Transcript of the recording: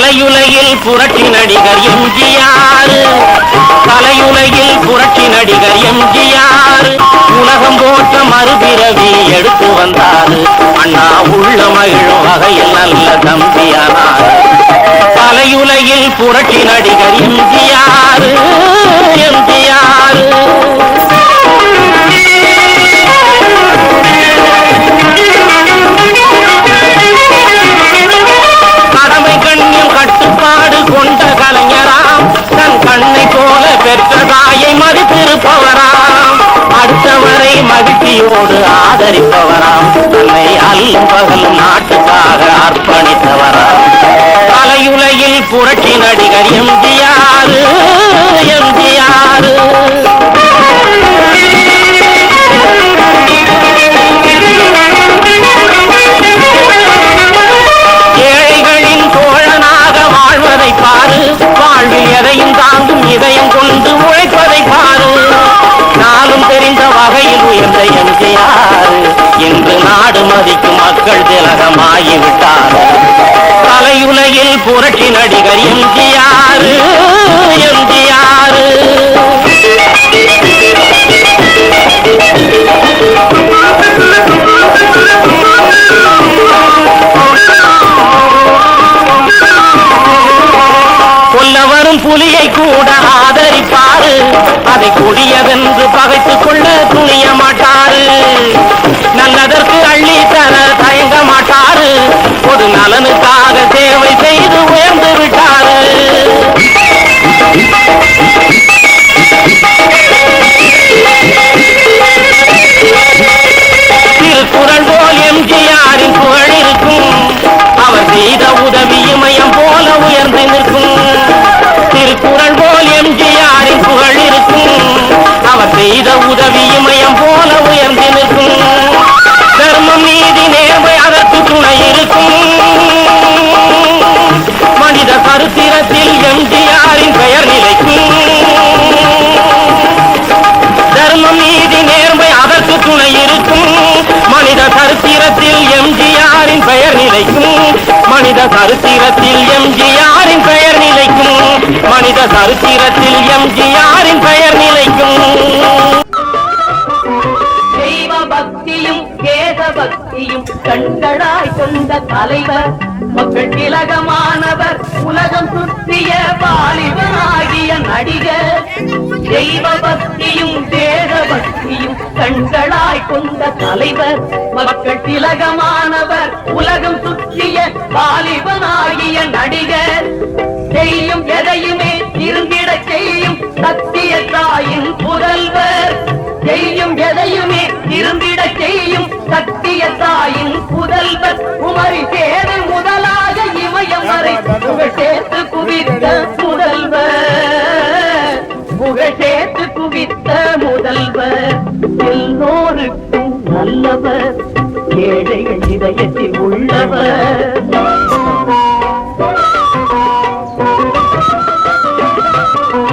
கலையுலகில் புரட்சி நடிகர் எம்ஜிஆர். கலையுலகில் புரட்சி நடிகர் எம்ஜிஆர். உலகம் போற்ற மறுபிறவி எடுத்து வந்தார். அண்ணா உள்ள மகிழும் வகையில் நல்ல தம்பியானார். கலையுலகில் புரட்சி நடிகர் எம்ஜிஆர். ஆதரிப்பவராம். தன்னை அல்லும் பகலும் நாட்டுக்காக அர்ப்பணித்தவராம். தலையுலகில் புரட்சி நடிகர் நாடு மதிக்கும் மக்கள் திலகமாகிவிட்டார். கலையுலகில் புரட்சி நடிகர் எம்ஜிஆர் எம்ஜிஆர். கொல்ல வரும் புலியை கூட ஆதரிப்பாரு. அதை கொடியதென்று பகைத்துக் கொள்ள துணிய மாட்டாரு மனித சரித்திரத்தில் எம்ஜிஆரின் பெயர் நிலைக்கும். மனித சரித்திரத்தில் எம்ஜிஆரின் பெயர் நிலைக்கும். தெய்வ பக்தியும் கேத பக்தியும் கண்களாய் கொண்ட தலைவர். மக்கள் திலகமானவர் உலகம் சுற்றிய வாலிபனாகிய நடிகர். தெய்வ பக்தி கொண்ட தலைவர் மக்கள் திலகமானவர் உலகம் சுற்றிய வாலிபனாகிய நடிகர். செய்யும் எதையுமே இருந்திட செய்யும் சத்திய தாயின் புதல்வர் செய்யும் எதையுமே இருந்திட செய்யும் சத்திய தாயின் புதல்வர் உமரி சேவை உள்ளவர். ஏழைகள் இதயத்தில் உள்ளவர்.